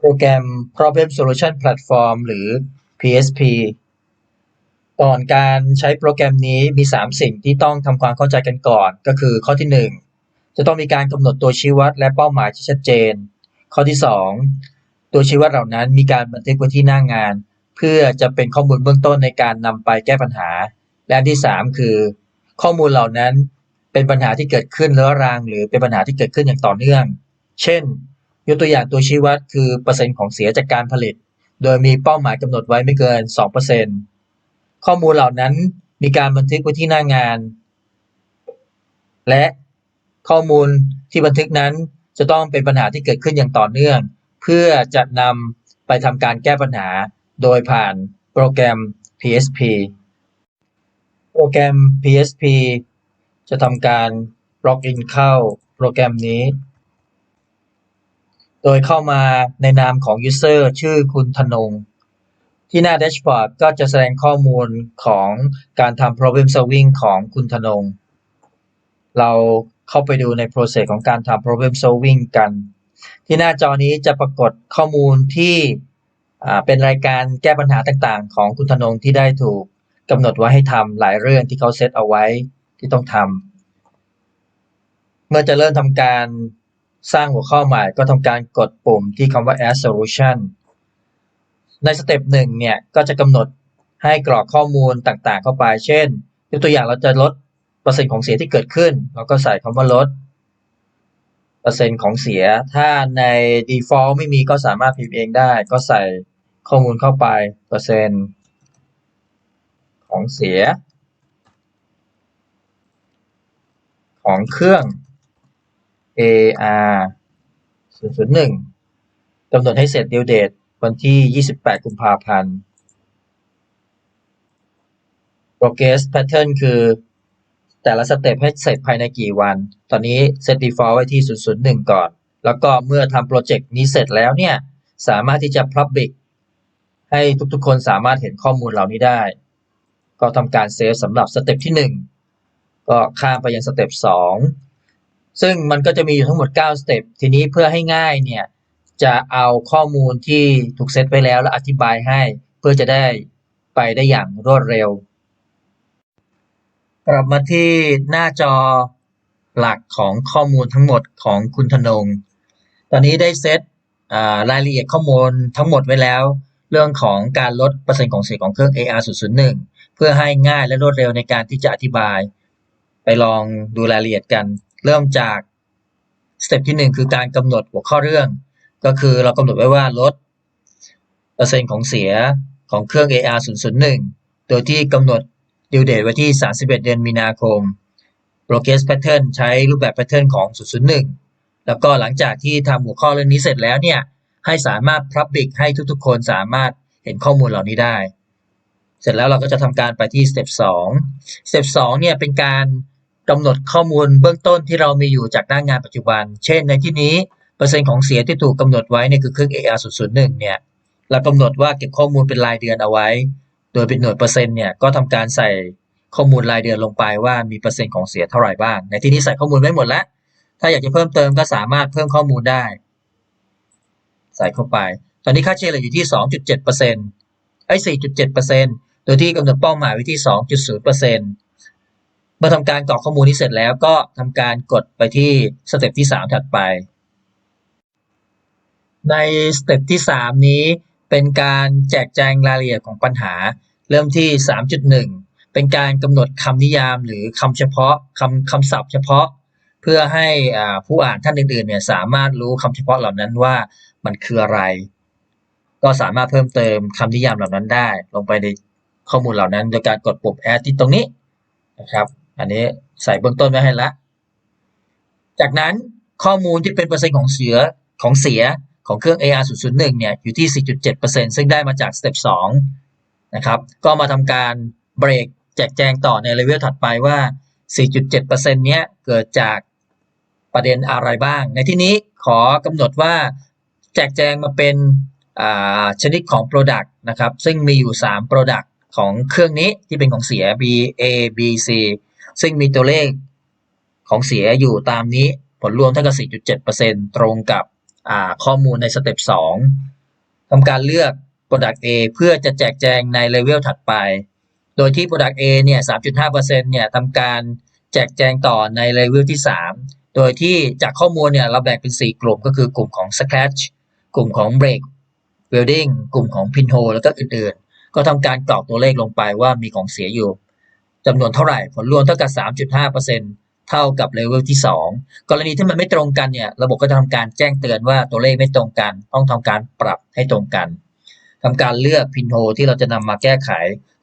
โปรแกรม Problem Solution Platform หรือ PSP ก่อนการใช้โปรแกรมนี้มี 3 สิ่งที่ต้องทำความเข้าใจกันก่อน ก็คือข้อที่ 1 จะต้องมีการกำหนดตัวชี้วัดและเป้าหมายที่ชัดเจน ข้อที่ 2 ตัวชี้วัดเหล่านั้นมีการบันทึกไว้ที่หน้างาน เพื่อจะเป็นข้อมูลเบื้องต้นในการนำไปแก้ปัญหา และที่ 3 คือ ข้อมูลเหล่านั้นเป็นปัญหาที่เกิดขึ้นเรื้อรังหรือเป็นปัญหาที่เกิดขึ้นอย่างต่อเนื่อง เช่น ยกตัวอย่างตัวชี้วัดคือเปอร์เซ็นต์ของเสียจากการผลิต โดยมีเป้าหมายกำหนดไว้ไม่เกิน 2%ข้อมูลเหล่านั้นมีการบันทึกไว้ที่หน้างาน และข้อมูลที่บันทึกนั้นจะต้องเป็นปัญหาที่เกิดขึ้นอย่างต่อเนื่อง เพื่อจะนำไปทำการแก้ปัญหาโดยผ่านโปรแกรม PSP โปรแกรม PSP จะทำการล็อกอินเข้าโปรแกรมนี้ โดยเข้ามาในนามของ User ชื่อคุณธนง ที่หน้าแดชบอร์ดก็จะแสดงข้อมูลของการทำ problem solving ของคุณธนง เราเข้าไปดูใน process ของการทำ problem solving กัน ที่หน้าจอนี้จะปรากฏข้อมูลที่เป็นรายการแก้ปัญหาต่างๆ ของคุณธนงที่ได้ถูกกำหนดไว้ให้ทำหลายเรื่องที่เขาเซตเอาไว้ที่ต้องทำเมื่อจะเริ่มทำการ สร้างหัวข้อใหม่ก็ทำการกดปุ่มที่คำว่า add solution ในสเต็ปหนึ่งเนี่ยก็จะกำหนดให้กรอกข้อมูลต่างๆ เข้าไป เช่นยกตัวอย่างเราจะลดเปอร์เซ็นต์ของเสียที่เกิดขึ้น เราก็ใส่คำว่าลดเปอร์เซ็นต์ของเสีย ถ้าใน default ไม่มีก็สามารถพิมพ์เองได้ ก็ใส่ข้อมูลเข้าไป เปอร์เซ็นต์ของเสีย ของเครื่อง AR 001กำหนดให้เสร็จ due date วันที่ 28 กุมภาพันธ์ progress pattern คือ แต่ละสเต็ปให้เสร็จภายในกี่วัน ตอนนี้ set default ไว้ที่ 001 ก่อน แล้วก็เมื่อทำโปรเจกต์นี้เสร็จแล้วเนี่ย สามารถที่จะ public ให้ทุกๆ คนสามารถเห็นข้อมูลเหล่านี้ได้ ก็ทำการเซฟสำหรับสเต็ปที่ 1 ก็ข้ามไปยังสเต็ป2 ซึ่งมันก็จะมีอยู่ทั้งหมด 9 สเต็ป ทีนี้เพื่อให้ง่ายเนี่ย จะเอาข้อมูลที่ถูกเซตไว้แล้วแล้วอธิบายให้ เพื่อจะได้ไปได้อย่างรวดเร็ว กลับมาที่หน้าจอหลักของข้อมูลทั้งหมดของคุณธนง ตอนนี้ได้เซตรายละเอียดข้อมูลทั้งหมดไว้แล้ว เรื่องของการลดเปอร์เซ็นต์ของเสียงของเครื่อง AR 001 เพื่อให้ง่ายและรวดเร็วในการที่จะอธิบาย ไปลองดูรายละเอียดกัน เริ่มจากสเต็ปที่ 1 คือการกำหนดหัวข้อเรื่อง ก็คือเรากำหนดไว้ว่าลดเปอร์เซ็นต์ของเสียของเครื่อง AR 001 โดยที่กำหนด due date ไว้ที่ 31 เดือนมีนาคม progress pattern ใช้รูปแบบ pattern ของ 001 แล้วก็หลังจากที่ทำหัวข้อเรื่องนี้เสร็จแล้วเนี่ย ให้สามารถ public ให้ทุกๆ คนสามารถเห็นข้อมูลเหล่านี้ได้ เสร็จแล้วเราก็จะทำการไปที่ step 2 step 2เนี่ยเป็นการ กำหนดข้อมูลเบื้องต้นที่เรามีอยู่จากหน้างงานปัจจุบัน เช่นในที่นี้เปอร์เซ็นต์ของเสียที่ถูกกำหนดไว้เนี่ยคือเครื่อง AR 001เนี่ยเรากำหนดว่าเก็บข้อมูลเป็นรายเดือนเอาไว้ โดยเป็นหน่วยเปอร์เซ็นต์เนี่ยก็ทำการใส่ข้อมูลรายเดือนลงไปว่ามีเปอร์เซ็นต์ของเสียเท่าไหร่บ้าง ในที่นี้ใส่ข้อมูลไว้หมดแล้ว ถ้าอยากจะเพิ่มเติมก็สามารถเพิ่มข้อมูลได้ ใส่เข้าไป ตอนนี้ค่าเฉลี่ยอยู่ที่ 2.7%ไอ้4.7%โดยที่กำหนดเป้าหมายไว้ที่ 2.0% เมื่อทำการกรอกข้อมูลนี้เสร็จแล้วก็ทำการกดไปที่สเต็ปที่ 3 ถัดไป ในสเต็ปที่ 3 นี้เป็นการแจกแจงรายละเอียดของปัญหา เริ่มที่ 3.1 เป็นการกำหนดคำนิยามหรือคำเฉพาะคำคำศัพท์เฉพาะ เพื่อให้ผู้อ่านท่านอื่นๆเนี่ยสามารถรู้คำเฉพาะเหล่านั้นว่ามันคืออะไร ก็สามารถเพิ่มเติมคำนิยามเหล่านั้นได้ ลงไปในข้อมูลเหล่านั้นโดยการกดปุ่ม add ที่ตรงนี้นะครับ อันนี้ใส่เบื้องต้นไว้ให้ละ จากนั้นข้อมูลที่เป็นเปอร์เซ็นต์ของเสียของเสียของเครื่อง AR 001เนี่ยอยู่ที่ 4.7%ซึ่งได้มาจากสเต็ป2นะครับ ก็มาทำการเบรกแจกแจงต่อในเลเวลถัดไปว่า 4.7%เนี้ยเกิดจากประเด็นอะไรบ้าง ในที่นี้ขอกำหนดว่าแจกแจงมาเป็นชนิดของ Product นะครับ ซึ่งมีอยู่ 3 Product ของเครื่องนี้ที่เป็นของเสีย B A B C ซึ่งมีตัวเลขของเสียอยู่ตามนี้ผลรวมเท่ากับ 4.7%ตรงกับข้อมูลในสเต็ปสองทำการเลือก Product A เพื่อจะแจกแจงในเลเวลถัดไป โดยที่ Product A เนี่ย 3.5%เนี่ยทำการแจกแจงต่อในเลเวลที่ 3 โดยที่จากข้อมูลเนี่ยเราแบ่งเป็น 4 กลุ่มก็คือกลุ่มของ Scratch กลุ่มของ Break Building กลุ่มของ Pinhole แล้วก็อื่นๆ ก็ทำการกรอกตัวเลขลงไปว่ามีของเสียอยู่ จำนวนเท่าไหร่ ผลรวมเท่ากับ 3.5%เท่ากับเลเวลที่ 2 กรณีที่มันไม่ตรงกันเนี่ยระบบก็จะทำการแจ้งเตือนว่าตัวเลขไม่ตรงกัน ต้องทำการปรับให้ตรงกันทำการเลือกพินโฮที่เราจะนำมาแก้ไข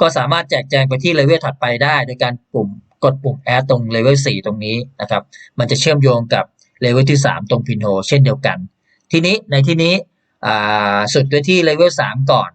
ก็สามารถแจกแจงไปที่เลเวลถัดไปได้ โดยการปุ่มกดปุ่ม add ตรงเลเวล4ตรงนี้นะครับ มันจะเชื่อมโยงกับเลเวลที่ 3 ตรงพินโฮเช่นเดียวกัน ทีนี้ในที่นี้สุดด้วยที่เลเวล3ก่อน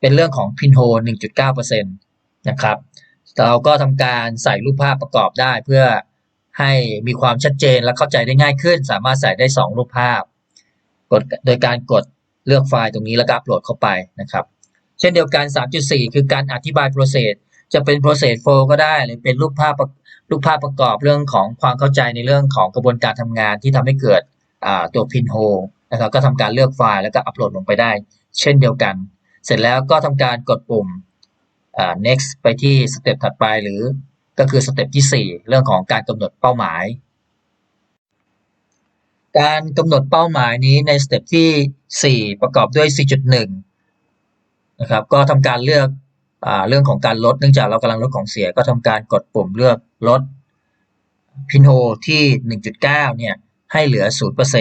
เป็นเรื่องของพินโฮ1.9%นะครับ เราก็ทำการใส่รูปภาพประกอบได้เพื่อให้มีความชัดเจนและเข้าใจได้ง่ายขึ้น สามารถใส่ได้ 2 รูปภาพกดโดยการกดเลือกไฟล์ตรงนี้แล้วก็อัปโหลดเข้าไปนะครับ เช่นเดียวกัน 3.4 คือการอธิบาย process จะเป็น process flow ก็ได้ หรือเป็นรูปภาพรูปภาพประกอบเรื่องของความเข้าใจในเรื่องของกระบวนการทำงานที่ทำให้เกิดตัว pinhole นะครับก็ทำการเลือกไฟล์แล้วก็อัปโหลดลงไปได้ เช่นเดียวกัน เสร็จแล้วก็ทำการกดปุ่ม next ไปที่สเต็ปถัดไปหรือก็คือสเต็ปที่ 4 เรื่องของการกำหนดเป้าหมาย การกำหนดเป้าหมายนี้ในสเต็ปที่ 4 ประกอบด้วย 4.1 นะครับ ก็ทำการเลือกอเรื่องของการลด เนื่องจากเรากำลังลดของเสีย ก็ทำการกดปุ่มเลือกลดพินโฮที่ 1.9 เนี่ยให้เหลือ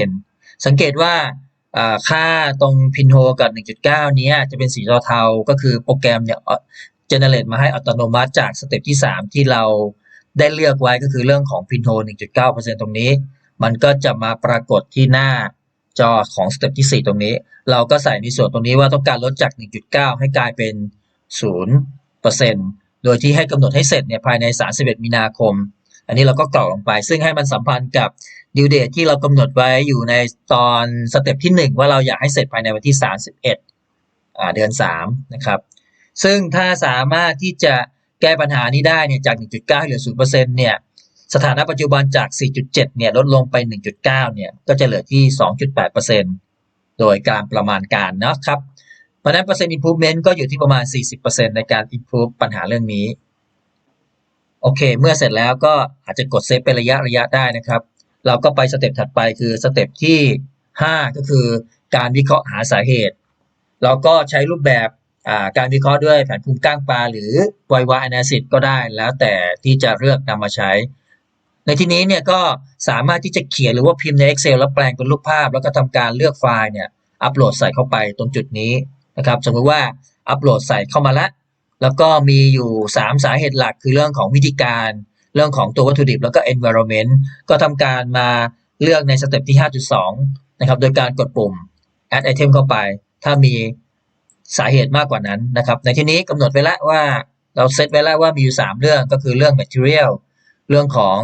0%สังเกตว่าค่าตรงพินโฮกับ 1.9นี้จะเป็นสีเทาๆก็คือโปรแกรมเนี่ย generate มาให้อัตโนมัติจากสเต็ปที่ 3 ที่เราได้เลือกไว้ก็คือเรื่องของ pin hole 1.9%ตรงนี้ มันก็จะมาปรากฏที่หน้าจอของสเต็ปที่ 4 ตรงนี้ เราก็ใส่ในส่วนตรงนี้ว่าต้องการลดจาก 1.9 ให้กลายเป็น 0%โดยที่ให้กำหนดให้เสร็จเนี่ยภายใน 31 มีนาคม อันนี้เราก็กรอกลงไป ซึ่งให้มันสัมพันธ์กับดิวเดทที่เรากำหนดไว้อยู่ในตอนสเต็ปที่ 1 ว่าเราอยากให้เสร็จภายในวันที่ 31เดือน 3 นะครับ ซึ่งถ้าสามารถที่จะแก้ปัญหานี้ได้เนี่ยจาก 1.9 เหลือ 0%เนี่ยสถานะปัจจุบันจาก 4.7 เนี่ยลดลงไป 1.9 เนี่ยก็จะเหลือที่ 2.8%โดยการประมาณการนะครับ เพราะนั้นเปอร์เซ็นต์ improvement ก็อยู่ที่ประมาณ 40%ในการ improve ปัญหาเรื่องนี้ โอเค เมื่อเสร็จแล้วก็อาจจะกดเซฟเป็นระยะระยะได้นะครับ เราก็ไปสเต็ปถัดไปคือสเต็ปที่ 5 ก็คือการวิเคราะห์หาสาเหตุ เราก็ใช้รูปแบบ การวิเคราะห์ด้วยแผนภูมิก้างปลา หรือ YY Analysis ก็ได้แล้วแต่ที่จะเลือกนำมาใช้ ในที่นี้เนี่ยก็สามารถที่จะเขียนหรือว่าพิมพ์ใน Excel แล้วแปลงเป็นรูปภาพ แล้วก็ทำการเลือกไฟล์เนี่ยอัปโหลดใส่เข้าไปตรงจุดนี้นะครับสมมติว่าอัปโหลดใส่เข้ามาแล้วแล้วก็มีอยู่ 3 สาเหตุหลักคือเรื่องของวิธีการ เรื่องของตัววัตถุดิบแล้วก็ environment ก็ทำการมาเลือกในสเต็ปที่ 5.2 นะครับ โดยการกดปุ่ม add item เข้าไป ถ้ามี สาเหตุมากกว่านั้นนะครับ ในที่นี้กำหนดไว้แล้วว่าเราเซตไว้แล้วว่ามีอยู่3เรื่องก็คือเรื่อง material เรื่องของ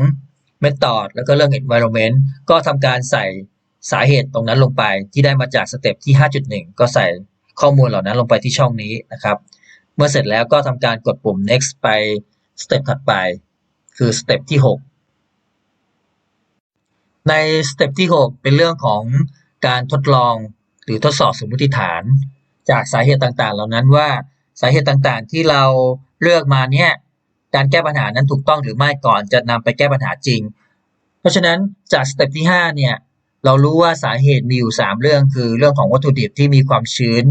method แล้วก็เรื่อง environment ก็ทำการใส่สาเหตุตรงนั้นลงไปที่ได้มาจากสเต็ปที่ 5.1 ก็ใส่ข้อมูลเหล่านั้นลงไปที่ช่องนี้นะครับ เมื่อเสร็จแล้วก็ทำการกดปุ่ม next ไปสเต็ปถัดไป คือสเต็ปที่ 6 ในสเต็ปที่ 6 เป็นเรื่องของการทดลองหรือทดสอบสมมติฐาน จากสาเหตุต่างๆ เหล่านั้นว่าสาเหตุต่างๆ ที่เราเลือกมาเนี่ยการแก้ปัญหานั้นถูกต้องหรือไม่ก่อนจะนำไปแก้ปัญหาจริง เพราะฉะนั้นจากสเต็ปที่5เนี่ยเรารู้ว่าสาเหตุมีอยู่ 3 เรื่องคือเรื่องของวัตถุดิบที่มีความชื้น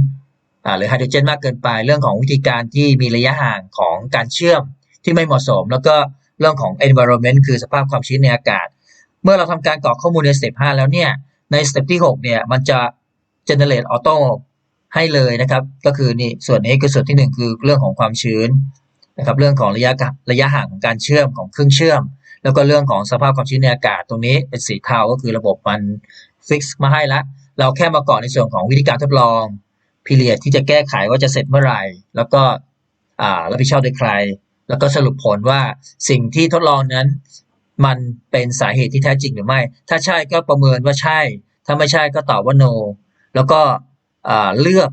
หรือไฮโดรเจนมากเกินไป เรื่องของวิธีการที่มีระยะห่างของการเชื่อมที่ไม่เหมาะสม แล้วก็เรื่องของ environment คือสภาพความชื้นในอากาศ เมื่อเราทำการกรอกข้อมูลในสเต็ป5แล้วเนี่ยในสเต็ปที่ 6 เนี่ยมันจะ generate auto ให้เลยนะครับ ก็คือนี่ส่วนนี้คือส่วนที่ 1 คือเรื่องของความชื้นนะครับ เรื่องของระยะระยะห่างของการเชื่อมของเครื่องเชื่อม แล้วก็เรื่องของสภาพความชื้นในอากาศตรงนี้เป็นสีเทาก็คือระบบมันฟิกซ์มาให้ละเราแค่มาก่อนในส่วนของวิธีการทดลองพีเรียดที่จะแก้ไขว่าจะเสร็จเมื่อไหร่ แล้วก็อ่ารับผิดชอบโดยใคร แล้วก็สรุปผลว่าสิ่งที่ทดลองนั้น มันเป็นสาเหตุที่แท้จริงหรือไม่ ถ้าใช่ก็ประเมินว่าใช่ ถ้าไม่ใช่ก็ตอบว่า no แล้วก็ เลือก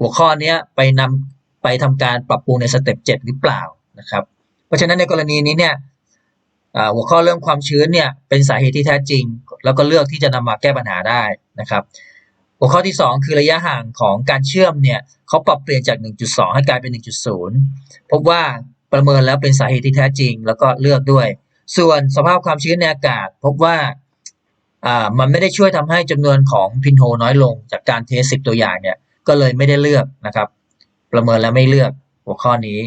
หัวข้อนี้ไปนำไปทำการปรับปรุงในสเต็ป7หรือเปล่านะครับ เพราะฉะนั้นในกรณีนี้เนี่ยหัวข้อเรื่องความชื้นเนี่ยเป็นสาเหตุที่แท้จริง แล้วก็เลือกที่จะนำมาแก้ปัญหาได้นะครับหัวข้อที่ 2 คือระยะห่างของการเชื่อมเนี่ยเขาปรับเปลี่ยนจาก 1.2 ให้กลายเป็น 1.0 พบว่าประเมินแล้วเป็นสาเหตุที่แท้จริง แล้วก็เลือกด้วย ส่วนสภาพความชื้นในอากาศ พบว่าอ่า มันไม่ได้ช่วยทำให้จำนวนของพินโฮน้อยลง จากการเทสสิบตัวอย่างเนี่ย ก็เลยไม่ได้เลือกนะครับ ประเมินแล้วไม่เลือกหัวข้อนี้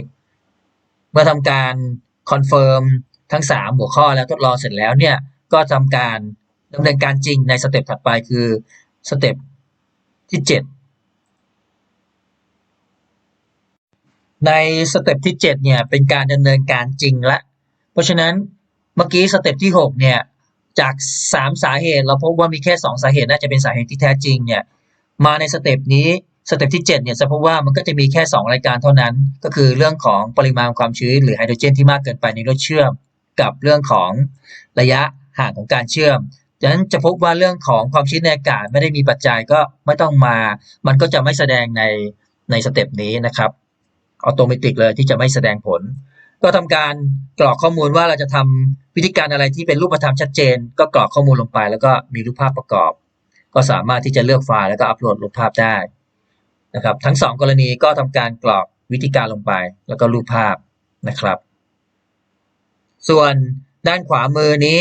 เมื่อทำการคอนเฟิร์มทั้ง 3 หัวข้อแล้วทดลองเสร็จแล้วเนี่ย ก็ทำการดำเนินการจริงในสเต็ปถัดไปคือสเต็ปที่ 7 ในสเต็ปที่ 7 เนี่ย เป็นการดำเนินการจริงละ เพราะฉะนั้นเมื่อกี้สเต็ปที่ 6 เนี่ย จาก3สาเหตุเราพบว่ามีแค่2สาเหตุน่าจะเป็นสาเหตุที่แท้จริงเนี่ยมาในสเต็ปนี้สเต็ปที่7เนี่ยจะพบว่ามันก็จะมีแค่ 2 รายการเท่านั้น ก็คือเรื่องของปริมาณความชื้นหรือไฮโดรเจนที่มากเกินไปในรถเชื่อม กับเรื่องของระยะห่างของการเชื่อมดังนั้นจะพบว่าเรื่องของความชื้นในอากาศไม่ได้มีปัจจัยก็ไม่ต้องมา มันก็จะไม่แสดงในในสเต็ปนี้นะครับออโตเมติกเลยที่จะไม่แสดงผล ก็ทำการกรอกข้อมูลว่าเราจะทำวิธีการอะไรที่เป็นรูปธรรมชัดเจน ก็กรอกข้อมูลลงไป แล้วก็มีรูปภาพประกอบ ก็สามารถที่จะเลือกไฟล์แล้วก็อัปโหลดรูปภาพได้นะครับ ทั้งสองกรณีก็ทำการกรอกวิธีการลงไป แล้วก็รูปภาพนะครับ ส่วนด้านขวามือนี้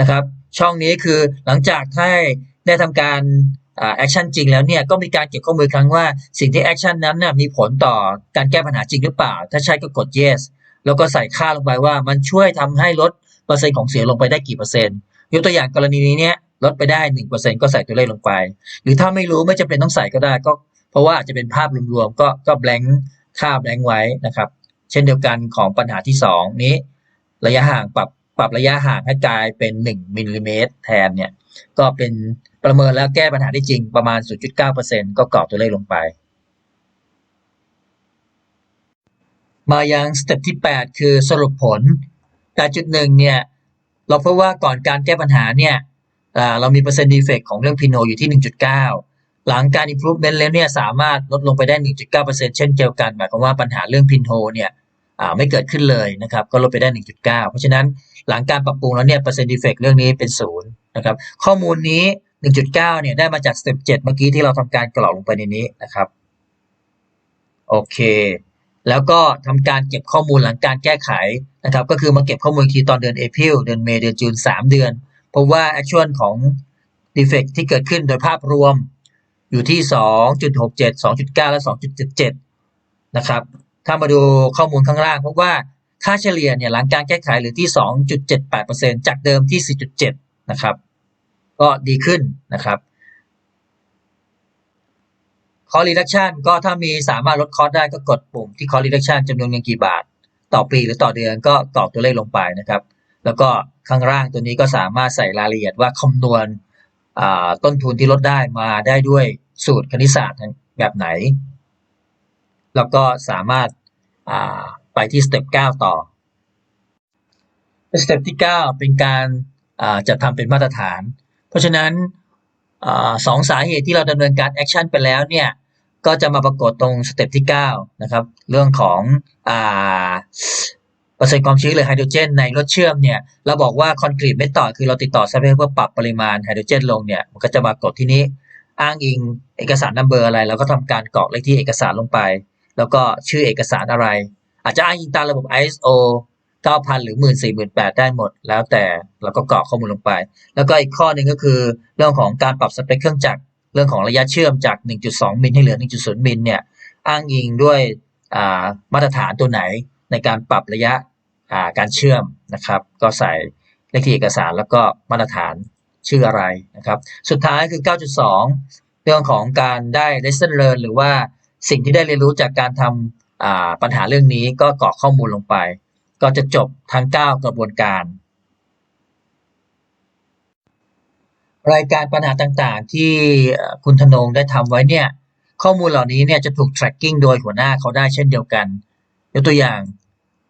นะครับ ช่องนี้คือหลังจากที่ได้ทำการแอคชั่นจริงแล้วเนี่ยก็มีการเก็บข้อมูลครั้งว่าสิ่งที่แอคชั่นนั้นนะมีผลต่อการแก้ปัญหาจริงหรือเปล่า ถ้าใช่ก็กด yes แล้วก็ใส่ค่าลงไปว่ามันช่วยทำให้ลดเปอร์เซ็นต์ของเสียลงไปได้กี่เปอร์เซ็นต์ยกตัวอย่างกรณีนี้เนี่ยลดไปได้หนึ่งเปอร์เซ็นต์ก็ใส่ตัวเลขลงไป หรือถ้าไม่รู้ไม่จำเป็นต้องใส่ก็ได้ก็เพราะว่าอาจจะเป็นภาพรวมๆก็ก็แบงค์ค่าแบงค์ไว้นะครับ เช่นเดียวกันของปัญหาที่2นี้ ระยะห่างปรับปรับระยะห่างให้กลายเป็น1มิลลิเมตรแทนเนี่ยก็เป็นประเมินแล้วแก้ปัญหาได้จริงประมาณ 0.9%ก็กรอกตัวเลขลงไป มายังสเต็ปที่ 8 คือสรุปผล แต่จุดหนึ่งเนี่ยเราพบว่าก่อนการแก้ปัญหาเนี่ยเรามีเปอร์เซ็นต์ดีเฟกของเรื่องพิโนอยู่ที่ 1.9 หลังการ improvement แล้วเนี่ยสามารถลดลงไปได้ 1.9%เช่นเดียวกัน หมายความว่าปัญหาเรื่องพินโฮเนี่ยไม่เกิดขึ้นเลยนะครับก็ลดไปได้ 1.9 เพราะฉะนั้นหลังการปรับปรุงแล้วเนี่ยเปอร์เซ็นต์ดีเฟกเรื่องนี้เป็นศูนย์นะครับข้อมูลนี้ 1.9 เนี่ยได้มาจากสเต็ป7เมื่อกี้ที่เราทำการกรอกลงไปในนี้นะครับโอเค แล้วก็ทำการเก็บข้อมูลหลังการแก้ไขนะครับก็คือมาเก็บข้อมูลทีตอนเดือนเอพิลเดือนเมษเดือนจูน3 เดือนพบว่า actual ของ defect ที่เกิดขึ้นโดยภาพรวมอยู่ที่ 2.67 2.9 และ 2.77 นะครับ ถ้ามาดูข้อมูลข้างล่างพบว่าค่าเฉลี่ยเนี่ยหลังการแก้ไขหรือที่ 2.78%จากเดิมที่ 4.7 นะครับ ก็ดีขึ้นนะครับ cost reduction ก็ถ้ามีสามารถลดคอสได้ก็กดปุ่มที่ cost reduction จำนวนเงินกี่บาท ต่อปีหรือต่อเดือนก็กรอกตัวเลขลงไปนะครับ แล้วก็ข้างล่างตัวนี้ก็สามารถใส่รายละเอียดว่าคำนวณต้นทุนที่ลดได้มาได้ด้วยสูตรคณิตศาสตร์แบบไหน แล้วก็สามารถไปที่สเต็ป9ต่อสเต็ปที่ 9 เป็นการจัดทำเป็นมาตรฐาน เพราะฉะนั้นสองสาเหตุที่เราดำเนินการแอคชั่นไปแล้วเนี่ย ก็จะมาปรากฏตรงสเต็ปที่9นะครับ เรื่องของเปอร์เซ็นต์ความชื้นหรือไฮโดรเจนในรถเชื่อมเนี่ย เราบอกว่าคอนกรีตไม่ต่อคือเราติดต่อซัพพลายเอร์เพื่อปรับปริมาณไฮโดรเจนลงเนี่ยมันก็จะมากดที่นี้อ้างอิงเอกสารนัมเบอร์อะไร แล้วก็ทำการกรอกเลขที่เอกสารลงไป แล้วก็ชื่อเอกสารอะไร อาจจะอ้างอิงตามระบบ ISO 9,000 หรือ 14,800 ได้หมด แล้วแต่เราก็กรอกข้อมูลลงไป แล้วก็อีกข้อหนึ่งก็คือเรื่องของการปรับสเปคเครื่องจักร เรื่องของระยะเชื่อมจาก 1.2 มิลให้เหลือ 1.0 มิลเนี่ยอ้างอิงด้วยมาตรฐานตัวไหนในการปรับระยะการเชื่อมนะครับ ก็ใส่เลขที่เอกสารแล้วก็มาตรฐานชื่ออะไรนะครับ สุดท้ายคือ 9.2 เรื่องของการได้ lesson learn หรือว่าสิ่งที่ได้เรียนรู้จากการทำปัญหาเรื่องนี้ก็กรอกข้อมูลลงไป ก็จะจบทั้ง 9 กระบวนการ รายการปัญหาต่างๆ ที่คุณธนงได้ทำไว้เนี่ย ข้อมูลเหล่านี้เนี่ยจะถูก tracking โดยหัวหน้าเขาได้เช่นเดียวกันยกตัวอย่าง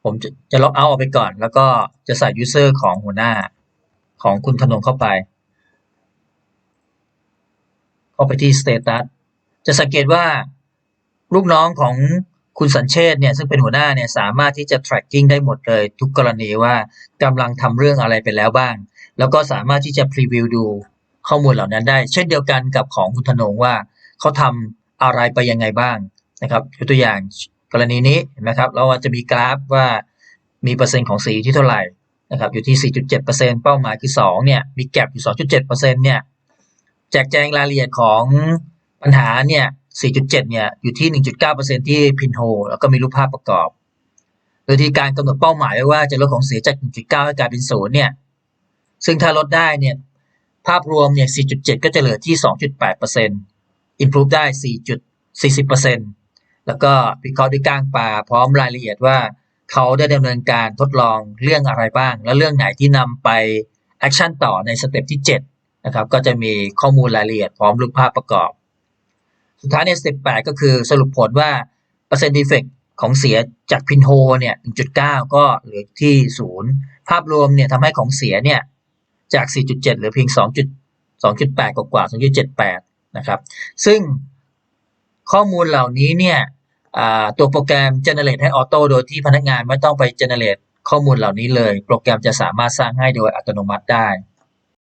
ผมจะจะล็อกเอาออกไปก่อน แล้วก็จะใส่ user ของหัวหน้าของคุณธนงเข้าไป เข้าไปที่ status จะสังเกตว่าลูกน้องของคุณสัญเชษเนี่ยซึ่งเป็นหัวหน้าเนี่ยสามารถที่จะ tracking ได้หมดเลย ทุกกรณีว่ากำลังทำเรื่องอะไรไปแล้วบ้าง แล้วก็สามารถที่จะพรีวิวดู ข้อมูลเหล่านั้นได้ เช่นเดียวกันกับของคุณธนงว่าเขาทำอะไรไปยังไงบ้างนะครับยกตัวอย่างกรณีนี้เห็นไหมครับเราจะมีกราฟว่ามีเปอร์เซ็นต์ของสีที่เท่าไหร่นะครับอยู่ที่ 4.7%เป้าหมายคือ2เนี่ยมีแก็บอยู่ 2.7%เนี่ยแจกแจงรายละเอียดของปัญหาเนี่ย 4.7 เนี่ยอยู่ที่ 1.9%ที่พินโฮแล้วก็มีรูปภาพประกอบ โดยที่การกำหนดเป้าหมายไว้ว่าจะลดของเสียจาก 1.9 ให้กลายเป็น 0 เนี่ย ซึ่งถ้าลดได้เนี่ย ภาพรวมเนี่ย 4.7 ก็จะเหลือที่ 2.8% improve ได้ 4.40%แล้วก็วิเคราะห์ด้วยก้างปลาพร้อมรายละเอียดว่าเขาได้ดำเนินการทดลองเรื่องอะไรบ้าง และเรื่องไหนที่นำไปแอคชั่นต่อในสเต็ปที่ 7 นะครับ ก็จะมีข้อมูลรายละเอียดพร้อมรูปภาพประกอบ สุดท้ายในสเต็ป8ก็คือสรุปผลว่าเปอร์เซ็นต์ดีเฟกของเสียจากพินโฮเนี่ย 1.9 ก็เหลือที่ 0 ภาพรวมเนี่ยทำให้ของเสียเนี่ย จาก 4.7 เหลือเพียง 2 2.8 กว่ากว่า 2.78 นะครับ ซึ่งข้อมูลเหล่านี้เนี่ยตัวโปรแกรม generate ให้ออโต้โดยที่พนักงานไม่ต้องไป generate ข้อมูลเหล่านี้เลย โปรแกรมจะสามารถสร้างให้โดยอัตโนมัติได้